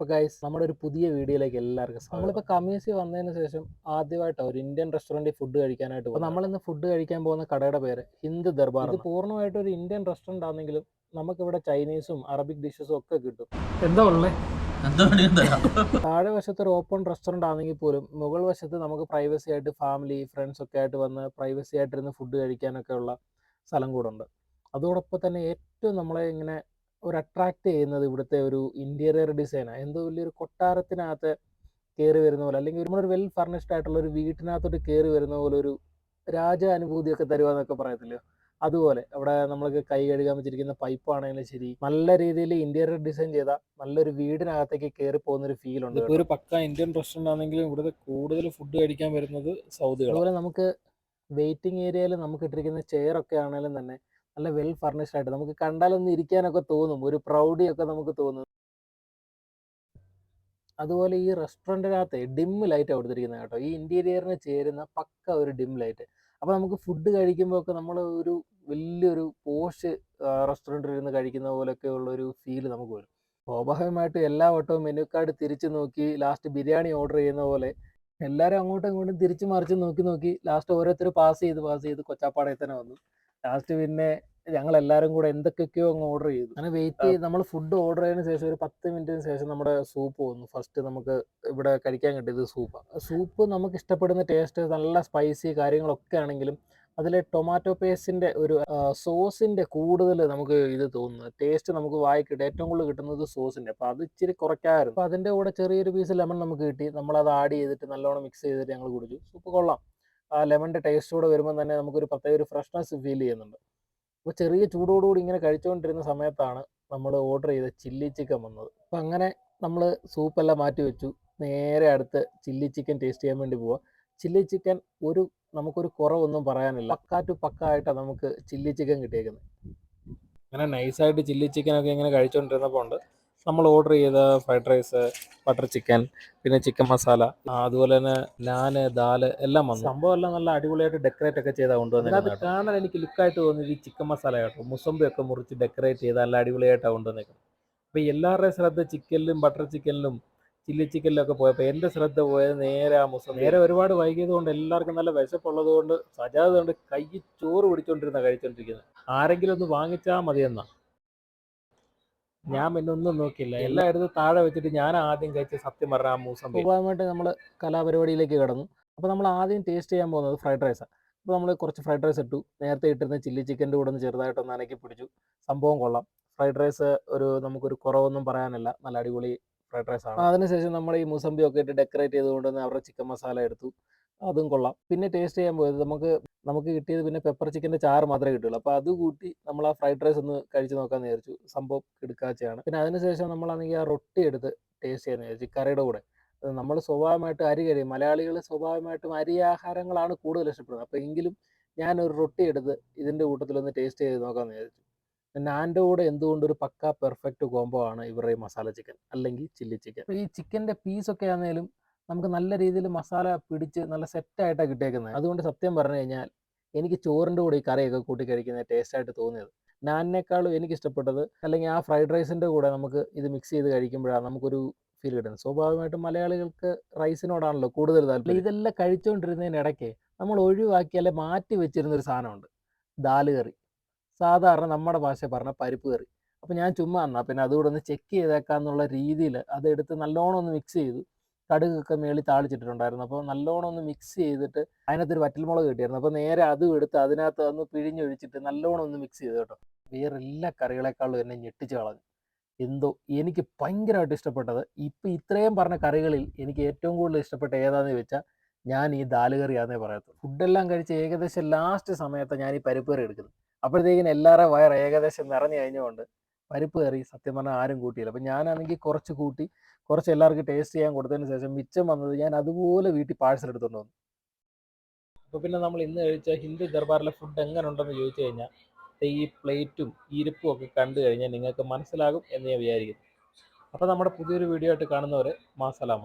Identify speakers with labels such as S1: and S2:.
S1: അപ്പോൾ ഗൈസ് നമ്മുടെ ഒരു പുതിയ വീഡിയോയിലേക്ക് എല്ലാവർക്കും നമ്മളിപ്പോ കമ്മ്യൂസി വന്നതിന് ശേഷം ആദ്യമായിട്ട് ഒരു ഇന്ത്യൻ റെസ്റ്റോറന്റിൽ ഫുഡ് കഴിക്കാനായിട്ട് നമ്മൾ ഇന്ന് ഫുഡ് കഴിക്കാൻ പോകുന്ന കടയുടെ പേര് ഹിന്ദ് ദർബാർ ഇത് പൂർണമായിട്ട് ഒരു ഇന്ത്യൻ റെസ്റ്റോറന്റ് ആണെങ്കിലും നമുക്കിവിടെ ചൈനീസും അറബിക് ഡിഷസും ഒക്കെ കിട്ടും. എന്താ
S2: ഉള്ളേ?
S1: താഴെ വശത്ത് ഒരു ഓപ്പൺ റെസ്റ്റോറന്റ് ആണെങ്കിൽ പോലും മുകൾ വശത്ത് നമുക്ക് പ്രൈവസി ആയിട്ട് ഫാമിലി ഫ്രണ്ട്സ് ഒക്കെ ആയിട്ട് വന്ന് പ്രൈവസി ആയിട്ടിരുന്ന് ഫുഡ് കഴിക്കാനൊക്കെ ഉള്ള സ്ഥലം കൂടെ ഉണ്ട്. അതോടൊപ്പം തന്നെ ഏറ്റവും നമ്മളെ ഇങ്ങനെ ഒരു അട്രാക്ട് ചെയ്യുന്നത് ഇവിടുത്തെ ഒരു ഇന്റീരിയർ ഡിസൈനാണ് എന്തോ വലിയൊരു കൊട്ടാരത്തിനകത്ത് കയറി വരുന്ന പോലെ അല്ലെങ്കിൽ ഒരു വെൽ ഫർണിഷ്ഡ് ആയിട്ടുള്ള ഒരു വീട്ടിനകത്തോട്ട് കയറി വരുന്ന പോലെ ഒരു രാജ അനുഭൂതിയൊക്കെ തരുക എന്നൊക്കെ പറയത്തില്ലയോ അതുപോലെ അവിടെ നമ്മൾക്ക് കൈ കഴുകാൻ വെച്ചിരിക്കുന്ന പൈപ്പ് ആണെങ്കിലും ശരി നല്ല രീതിയിൽ ഇന്റീരിയർ ഡിസൈൻ ചെയ്ത നല്ലൊരു വീടിനകത്തേക്ക് കയറി പോകുന്ന ഒരു ഫീൽ ഉണ്ട് ഒരു പക്ക ഇന്ത്യൻ റെസ്റ്റോറന്റ് ആണെങ്കിലും ഇവിടുത്തെ കൂടുതൽ ഫുഡ് കഴിക്കാൻ വരുന്നത് സൗദികൾ അതുപോലെ നമുക്ക് വെയിറ്റിംഗ് ഏരിയയിൽ നമുക്ക് ഇട്ടിരിക്കുന്ന ചെയർ ഒക്കെ ആണെങ്കിലും തന്നെ നല്ല വെൽ ഫർണിഷ്ഡ് ആയിട്ട് നമുക്ക് കണ്ടാലൊന്ന് ഇരിക്കാനൊക്കെ തോന്നും. ഒരു പ്രൗഡിയൊക്കെ നമുക്ക് തോന്നും. അതുപോലെ ഈ റെസ്റ്റോറന്റിനകത്ത് ഡിം ലൈറ്റ് കൊടുത്തിരിക്കുന്നത് കേട്ടോ. ഈ ഇന്റീരിയറിന് ചേരുന്ന പക്ക ഒരു ഡിം ലൈറ്റ്. അപ്പോൾ നമുക്ക് ഫുഡ് കഴിക്കുമ്പോൾ ഒക്കെ നമ്മൾ ഒരു വലിയൊരു പോഷ് റെസ്റ്റോറന്റിൽ ഇരുന്ന് കഴിക്കുന്ന പോലെയൊക്കെ ഉള്ള ഒരു ഫീൽ നമുക്ക് വരും. സ്വാഭാവികമായിട്ടും എല്ലാ വട്ടവും മെനു കാർഡ് തിരിച്ചു നോക്കി ലാസ്റ്റ് ബിരിയാണി ഓർഡർ ചെയ്യുന്ന പോലെ എല്ലാവരും അങ്ങോട്ടും ഇങ്ങോട്ടും തിരിച്ചു മറിച്ച് നോക്കി നോക്കി ലാസ്റ്റ് ഓരോരുത്തർ പാസ് ചെയ്ത് പാസ് ചെയ്ത് കൊച്ചാപ്പാടയിൽ തന്നെ വന്നു. ലാസ്റ്റ് പിന്നെ ഞങ്ങൾ എല്ലാവരും കൂടെ എന്തൊക്കെയൊക്കെയോ അങ്ങ് ഓർഡർ ചെയ്തു. അങ്ങനെ വെയിറ്റ് ചെയ്ത് നമ്മൾ ഫുഡ് ഓർഡർ ചെയ്തതിന് ശേഷം ഒരു പത്ത് മിനിറ്റിന് ശേഷം നമ്മുടെ സൂപ്പ് വന്നു. ഫസ്റ്റ് നമുക്ക് ഇവിടെ കഴിക്കാൻ കിട്ടിയത് സൂപ്പാണ് സൂപ്പ് നമുക്ക് ഇഷ്ടപ്പെടുന്ന ടേസ്റ്റ് നല്ല സ്പൈസി കാര്യങ്ങളൊക്കെ ആണെങ്കിലും അതിലെ ടൊമാറ്റോ പേസ്റ്റിന്റെ ഒരു സോസിന്റെ കൂടുതൽ നമുക്ക് ഇത് തോന്നുന്നു. ടേസ്റ്റ് നമുക്ക് വായി കിട്ടും. ഏറ്റവും കൂടുതൽ കിട്ടുന്നത് സോസിന്റെ അപ്പോൾ അത് ഇച്ചിരി കുറയ്ക്കാമായിരുന്നു അപ്പൊ അതിന്റെ കൂടെ ചെറിയൊരു പീസ് ലെമൺ നമുക്ക് കിട്ടി. നമ്മൾ അത് ആഡ് ചെയ്തിട്ട് നല്ലോണം മിക്സ് ചെയ്തിട്ട് ഞങ്ങൾ കുടിച്ചു. സൂപ്പ് കൊള്ളാം. ആ ലെമണിന്റെ ടേസ്റ്റ് കൂടെ വരുമ്പോൾ തന്നെ നമുക്കൊരു പ്രത്യേക ഒരു ഫ്രഷ്നെസ് ഫീൽ ചെയ്യുന്നുണ്ട്. അപ്പോൾ ചെറിയ ചൂടോടുകൂടി ഇങ്ങനെ കഴിച്ചുകൊണ്ടിരുന്ന സമയത്താണ് നമ്മൾ ഓർഡർ ചെയ്ത ചില്ലി ചിക്കൻ വന്നത്. അപ്പം അങ്ങനെ നമ്മൾ സൂപ്പെല്ലാം മാറ്റി വെച്ചു. നേരെ അടുത്ത് ചില്ലി ചിക്കൻ ടേസ്റ്റ് ചെയ്യാൻ വേണ്ടി പോവാം. ചില്ലി ചിക്കൻ ഒരു നമുക്കൊരു കുറവൊന്നും പറയാനില്ല. പക്കാ ടു പക്ക ആയിട്ടാണ് നമുക്ക് ചില്ലി ചിക്കൻ കിട്ടിയേക്കുന്നത് അങ്ങനെ നൈസായിട്ട് ചില്ലി ചിക്കനൊക്കെ ഇങ്ങനെ കഴിച്ചുകൊണ്ടിരുന്നപ്പോൾ ഉണ്ട്. നമ്മൾ ഓർഡർ ചെയ്ത ഫ്രൈഡ് റൈസ് ബട്ടർ ചിക്കൻ പിന്നെ ചിക്കൻ മസാല അതുപോലെ തന്നെ നാന് ദാൽ എല്ലാം വന്നു. സംഭവം എല്ലാം നല്ല അടിപൊളിയായിട്ട് ഡെക്കറേറ്റ് ഒക്കെ ചെയ്താൽ കൊണ്ടുവന്നത് അത് കാണാൻ എനിക്ക് ലുക്കായിട്ട് തോന്നിയത് ഈ ചിക്കൻ മസാല കേട്ടോ. മുസമ്പി ഒക്കെ മുറിച്ച് ഡെക്കറേറ്റ് ചെയ്ത് നല്ല അടിപൊളിയായിട്ടാണ് കൊണ്ടുവന്നേക്കുന്നത്. അപ്പോൾ എല്ലാവരുടെയും ശ്രദ്ധ ചിക്കനിലും ബട്ടർ ചിക്കനിലും ചില്ലി ചിക്കനിലും ഒക്കെ പോയപ്പോൾ എന്റെ ശ്രദ്ധ പോയത് നേരെ ആ മുസം നേരെ ഒരുപാട് വൈകിയത് കൊണ്ട് എല്ലാവർക്കും നല്ല വിശപ്പുള്ളത് കൊണ്ട് സജാതുകൊണ്ട് കൈ ചോറ് പിടിച്ചോണ്ടിരുന്ന കഴിച്ചോണ്ടിരിക്കുന്നത് ആരെങ്കിലും ഒന്ന് വാങ്ങിച്ചാൽ മതിയെന്നാ. ഞാൻ പിന്നെ ഒന്നും നോക്കിയില്ല. എല്ലായിടത്തും താഴെ വെച്ചിട്ട് ഞാൻ ആദ്യം കഴിച്ച സത്യം പറഞ്ഞ ആ മൂസം സ്വാഭാവികമായിട്ട് നമ്മൾ കലാപരിപാടിയിലേക്ക് കടന്നു. അപ്പോൾ നമ്മൾ ആദ്യം ടേസ്റ്റ് ചെയ്യാൻ പോകുന്നത് ഫ്രൈഡ് റൈസാണ് അപ്പോൾ നമ്മൾ കുറച്ച് ഫ്രൈഡ് റൈസ് ഇട്ടു. നേരത്തെ ഇട്ടിരുന്ന ചില്ലി ചിക്കന്റെ കൂടെ ഒന്ന് ചെറുതായിട്ടൊന്ന് അനക്കി പിടിച്ചു. സംഭവം കൊള്ളാം. ഫ്രൈഡ് റൈസ് ഒരു നമുക്കൊരു കുറവൊന്നും പറയാനില്ല. നല്ല അടിപൊളി ഫ്രൈഡ് റൈസ് ആണ്. അതിനുശേഷം നമ്മൾ ഈ മുസമ്പി ഒക്കെ ഇട്ട് ഡെക്കറേറ്റ് ചെയ്തുകൊണ്ട് തന്നെ അവരുടെ ചിക്കൻ മസാല എടുത്തു. അതും കൊള്ളാം. പിന്നെ ടേസ്റ്റ് ചെയ്യാൻ പോയത് നമുക്ക് നമുക്ക് കിട്ടിയത് പിന്നെ പെപ്പർ ചിക്കന്റെ ചാറ് മാത്രമേ കിട്ടുള്ളൂ. അപ്പോൾ അത് കൂട്ടി നമ്മൾ ആ ഫ്രൈഡ് റൈസ് ഒന്ന് കഴിച്ച് നോക്കാമെന്ന് വിചാരിച്ചു. സംഭവം കിടക്കാച്ചയാണ് പിന്നെ അതിനുശേഷം നമ്മളാണെങ്കിൽ ആ റൊട്ടി എടുത്ത് ടേസ്റ്റ് ചെയ്യാന്ന് വിചാരിച്ചു. കറിയുടെ കൂടെ. നമ്മൾ സ്വാഭാവികമായിട്ട് അരി കഴിയും. മലയാളികൾ സ്വാഭാവികമായിട്ടും അരി ആഹാരങ്ങളാണ് കൂടുതൽ ഇഷ്ടപ്പെടുന്നത്. അപ്പോൾ എങ്കിലും ഞാനൊരു റൊട്ടി എടുത്ത് ഇതിന്റെ കൂട്ടത്തിലൊന്ന് ടേസ്റ്റ് ചെയ്ത് നോക്കാമെന്ന് വിചാരിച്ചു. നാന്റെ കൂടെ എന്തുകൊണ്ട് ഒരു പക്ക പെർഫെക്റ്റ് കോംബോ ആണ് ഇവരുടെ മസാല ചിക്കൻ അല്ലെങ്കിൽ ചില്ലി ചിക്കൻ ഈ ചിക്കന്റെ പീസൊക്കെ ആണെങ്കിലും നമുക്ക് നല്ല രീതിയിൽ മസാല പിടിച്ച് നല്ല സെറ്റായിട്ടാണ് കിട്ടിയേക്കുന്നത് അതുകൊണ്ട് സത്യം പറഞ്ഞു കഴിഞ്ഞാൽ എനിക്ക് ചോറിന്റെ കൂടെ ഈ കറിയൊക്കെ കൂട്ടി കഴിക്കുന്ന ടേസ്റ്റായിട്ട് തോന്നിയത്. നാനിനേക്കാളും എനിക്ക് ഇഷ്ടപ്പെട്ടത് അല്ലെങ്കിൽ ആ ഫ്രൈഡ് റൈസിന്റെ കൂടെ നമുക്ക് ഇത് മിക്സ് ചെയ്ത് കഴിക്കുമ്പോഴാണ് നമുക്കൊരു ഫീൽ കിട്ടുന്നത്. സ്വാഭാവികമായിട്ടും മലയാളികൾക്ക് റൈസിനോടാണല്ലോ കൂടുതൽ താല്പര്യം. ഇതെല്ലാം കഴിച്ചുകൊണ്ടിരുന്നതിനിടയ്ക്ക് നമ്മൾ ഒഴിവാക്കി ഒഴിവാക്കിയാലേ മാറ്റി വെച്ചിരുന്ന ഒരു സാധനമുണ്ട്. ദാൽ കറി. സാധാരണ നമ്മുടെ ഭാഷ പറഞ്ഞ പരിപ്പ് കറി. അപ്പോൾ ഞാൻ ചുമ്മാ എന്നാൽ പിന്നെ അതുകൂടെ ഒന്ന് ചെക്ക് ചെയ്തേക്കാന്നുള്ള രീതിയിൽ അതെടുത്ത് നല്ലോണം ഒന്ന് മിക്സ് ചെയ്തു. കടുകൊക്കെ മേളിൽ താളിച്ചിട്ടുണ്ടായിരുന്നു അപ്പോൾ നല്ലോണം ഒന്ന് മിക്സ് ചെയ്തിട്ട് അതിനകത്തൊരു വറ്റൽമുളക് കിട്ടിയായിരുന്നു. അപ്പോൾ നേരെ അതും എടുത്ത് അതിനകത്ത് ഒന്ന് പിഴിഞ്ഞൊഴിച്ചിട്ട് നല്ലോണം ഒന്ന് മിക്സ് ചെയ്തു കേട്ടോ. വേറെ എല്ലാ കറികളെക്കാളും എന്നെ ഞെട്ടിച്ച് കളഞ്ഞു. എന്തോ എനിക്ക് ഭയങ്കരമായിട്ട് ഇഷ്ടപ്പെട്ടത്. ഇപ്പം ഇത്രയും പറഞ്ഞ കറികളിൽ എനിക്ക് ഏറ്റവും കൂടുതൽ ഇഷ്ടപ്പെട്ട ഏതാണെന്ന് ചോദിച്ചാൽ ഞാൻ ഈ ദാൽ കറിയാന്നേ പറയത്തുള്ളൂ. ഫുഡെല്ലാം കഴിച്ച് ഏകദേശം ലാസ്റ്റ് സമയത്താണ് ഞാൻ ഈ പരിപ്പ് കറി എടുക്കുന്നത്. അപ്പോഴത്തേക്കിനും എല്ലാവരുടെ വയർ ഏകദേശം നിറഞ്ഞു കഴിഞ്ഞുകൊണ്ട് പരിപ്പ് കറി സത്യം പറഞ്ഞാൽ ആരും കൂട്ടിയില്ല. അപ്പം ഞാനാണെങ്കിൽ കുറച്ച് കൂട്ടി കുറച്ച് എല്ലാവർക്കും ടേസ്റ്റ് ചെയ്യാൻ കൊടുത്തതിന് ശേഷം മിച്ചം വന്നത് ഞാൻ അതുപോലെ വീട്ടിൽ പാഴ്സൽ എടുത്തുകൊണ്ട് വന്നു. അപ്പോൾ പിന്നെ നമ്മൾ ഇന്ന് കഴിച്ച ഹിന്ദു ദർബാറിലെ ഫുഡ് എങ്ങനെ ഉണ്ടെന്ന് ചോദിച്ചു കഴിഞ്ഞാൽ ഈ പ്ലേറ്റും ഇരിപ്പും ഒക്കെ കണ്ടു കഴിഞ്ഞാൽ നിങ്ങൾക്ക് മനസ്സിലാകും എന്ന് ഞാൻ വിചാരിക്കുന്നു. അപ്പോൾ നമ്മുടെ പുതിയൊരു വീഡിയോ ആയിട്ട് കാണുന്നവരെ മാസലാമ.